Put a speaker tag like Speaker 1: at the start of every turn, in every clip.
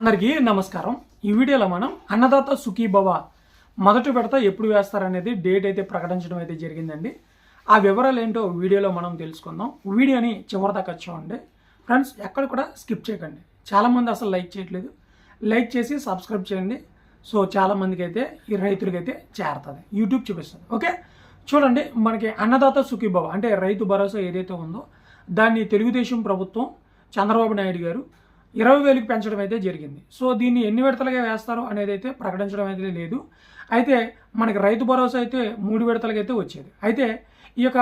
Speaker 1: అందరికీ నమస్కారం. ఈ వీడియోలో మనం అన్నదాత సుఖీభవ మొదటి విడత ఎప్పుడు వేస్తారనేది డేట్ అయితే ప్రకటించడం అయితే జరిగిందండి. ఆ వివరాలు ఏంటో వీడియోలో మనం తెలుసుకుందాం. వీడియోని చివరిదాకా చూడండి. ఫ్రెండ్స్ ఎక్కడ కూడా స్కిప్ చేయకండి. చాలామంది అసలు లైక్ చేయట్లేదు. లైక్ చేసి సబ్స్క్రైబ్ చేయండి. సో చాలామందికి అయితే ఈ రైతులకైతే చేరుతుంది. యూట్యూబ్ చూపిస్తుంది. ఓకే? చూడండి మనకి అన్నదాత సుఖీభవ అంటే రైతు భరోసా ఏదైతే ఉందో దాన్ని తెలుగుదేశం ప్రభుత్వం చంద్రబాబు నాయుడు గారు ఇరవై వేలకు పెంచడం అయితే జరిగింది. సో దీన్ని ఎన్ని విడతలుగా వేస్తారు అనేది అయితే ప్రకటించడం అయితే లేదు. అయితే మనకి రైతు భరోసా అయితే మూడు విడతలుగా అయితే వచ్చేది. అయితే ఈ యొక్క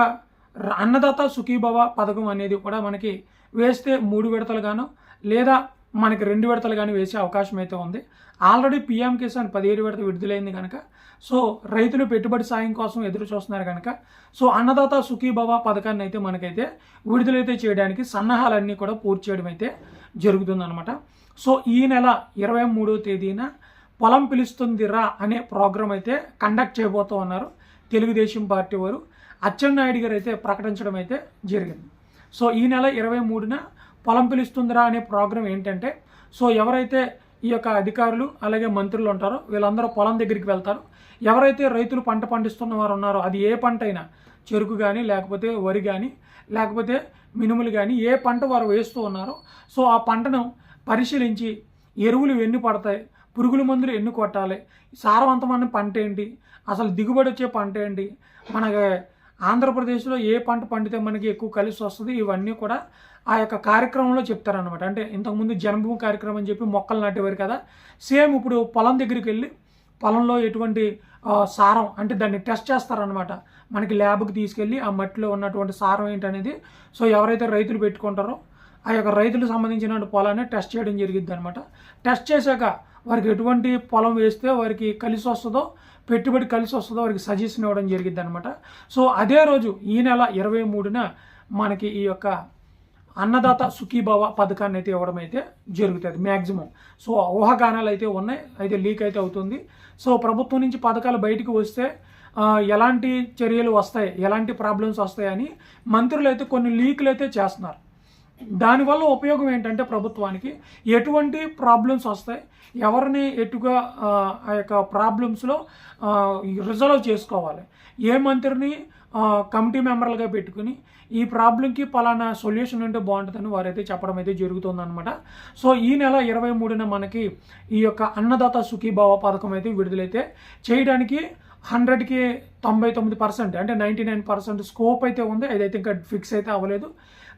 Speaker 1: అన్నదాత సుఖీభవ పథకం అనేది కూడా మనకి వేస్తే మూడు విడతలుగాను లేదా మనకి రెండు విడతలు కానీ వేసే అవకాశం అయితే ఉంది. ఆల్రెడీ పీఎం కిసాన్ పదిహేడు విడత విడుదలైంది కనుక సో రైతులు పెట్టుబడి సాయం కోసం ఎదురు చూస్తున్నారు కనుక సో అన్నదాత సుఖీభవ పథకాన్ని అయితే మనకైతే విడుదలైతే చేయడానికి సన్నాహాలన్నీ కూడా పూర్తి చేయడం అయితే జరుగుతుందనమాట సో ఈ నెల ఇరవై మూడో తేదీన పొలం పిలుస్తుందిరా అనే ప్రోగ్రాం అయితే కండక్ట్ చేయబోతూ ఉన్నారు తెలుగుదేశం పార్టీ వారు. అచ్చెన్నాయుడు గారు అయితే ప్రకటించడం అయితే జరిగింది. సో ఈ నెల ఇరవై మూడున పొలం పిలుస్తుందిరా అనే ప్రోగ్రాం ఏంటంటే సో ఎవరైతే ఈ యొక్క అధికారులు అలాగే మంత్రులు ఉంటారో వీళ్ళందరూ పొలం దగ్గరికి వెళ్తారు. ఎవరైతే రైతులు పంట పండిస్తున్న వారు ఉన్నారో అది ఏ పంట అయినా చెరుకు కానీ లేకపోతే వరి కానీ లేకపోతే మినుములు కానీ ఏ పంట వారు వేస్తూ ఉన్నారో సో ఆ పంటను పరిశీలించి ఎరువులు ఎన్ని పడతాయి పురుగుల మందులు ఎన్ని కొట్టాలి సారవంతమైన పంట ఏంటి అసలు దిగుబడి వచ్చే పంట ఏంటి మనకి ఆంధ్రప్రదేశ్లో ఏ పంట పండితే మనకి ఎక్కువ కలిసి వస్తుంది ఇవన్నీ కూడా ఆ యొక్క కార్యక్రమంలో చెప్తారనమాట అంటే ఇంతకుముందు జన్మభూమి కార్యక్రమం అని చెప్పి మొక్కలు నాటేవారు కదా సేమ్ ఇప్పుడు పొలం దగ్గరికి వెళ్ళి పొలంలో ఎటువంటి సారం అంటే దాన్ని టెస్ట్ చేస్తారనమాట మనకి ల్యాబ్కి తీసుకెళ్ళి ఆ మట్టిలో ఉన్నటువంటి సారం ఏంటనేది. సో ఎవరైతే రైతులు పెట్టుకుంటారో ఆ యొక్క రైతులకు సంబంధించిన పొలాన్ని టెస్ట్ చేయడం జరిగింది అనమాట టెస్ట్ చేశాక వారికి ఎటువంటి పొలం వేస్తే వారికి కలిసి వస్తుందో పెట్టుబడి కలిసి వస్తుందో వారికి సజెషన్ ఇవ్వడం జరిగింది అనమాట సో అదే రోజు ఈ నెల ఇరవై మూడున మనకి ఈ యొక్క అన్నదాత సుఖీభవ పథకాన్ని అయితే ఇవ్వడం అయితే జరుగుతుంది మ్యాక్సిమం సో ఊహాగానాలు అయితే ఉన్నాయి అయితే లీక్ అయితే అవుతుంది. సో ప్రభుత్వం నుంచి పథకాలు బయటికి వస్తే ఎలాంటి చర్యలు వస్తాయి ఎలాంటి ప్రాబ్లమ్స్ వస్తాయని మంత్రులు అయితే కొన్ని లీకులు అయితే చేస్తున్నారు. దానివల్ల ఉపయోగం ఏంటంటే ప్రభుత్వానికి ఎటువంటి ప్రాబ్లమ్స్ వస్తాయి ఎవరిని ఎటుగా ఆ, యొక్క ప్రాబ్లమ్స్లో రిజల్వ్ చేసుకోవాలి. ఏ మంత్రిని కమిటీ మెంబర్లుగా పెట్టుకుని ఈ ప్రాబ్లంకి పలానా సొల్యూషన్ ఉంటే బాగుంటుందని వారైతే చెప్పడం అయితే జరుగుతుందన్నమాట. సో ఈ నెల ఇరవై మూడున మనకి ఈ యొక్క అన్నదాత సుఖీభావ పథకం అయితే విడుదలైతే చేయడానికి హండ్రెడ్కి తొంభై తొమ్మిది పర్సెంట్ అంటే నైంటీ నైన్ పర్సెంట్ స్కోప్ అయితే ఉంది. అదైతే ఇంకా ఫిక్స్ అయితే అవ్వలేదు.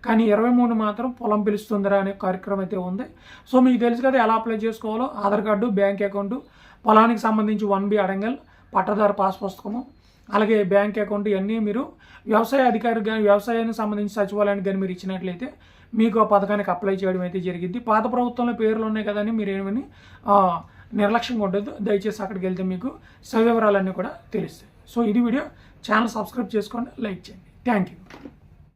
Speaker 1: కానీ ఇరవై మూడు మాత్రం పొలం పిలుస్తుందిరా అనే కార్యక్రమం అయితే ఉంది. సో మీకు తెలుసు కదా ఎలా అప్లై చేసుకోవాలో. ఆధార్ కార్డు బ్యాంక్ అకౌంట్ పొలానికి సంబంధించి వన్ బి అడంగల్ పట్టదారు పాస్ పుస్తకము అలాగే బ్యాంక్ అకౌంట్ ఇవన్నీ మీరు వ్యవసాయ అధికారి కానీ వ్యవసాయానికి సంబంధించి సచివాలయానికి కానీ మీరు ఇచ్చినట్లయితే మీకు ఆ పథకానికి అప్లై చేయడం అయితే జరిగింది. పాత ప్రభుత్వంలో పేర్లు ఉన్నాయి కదని మీరు ఏమని నిర్లక్ష్యంగా ఉండదు. దయచేసి అక్కడికి వెళ్తే మీకు సవివరాలన్నీ కూడా తెలుస్తాయి. సో ఇది వీడియో. ఛానల్ సబ్స్క్రైబ్ చేసుకోండి లైక్ చేయండి. Thank you.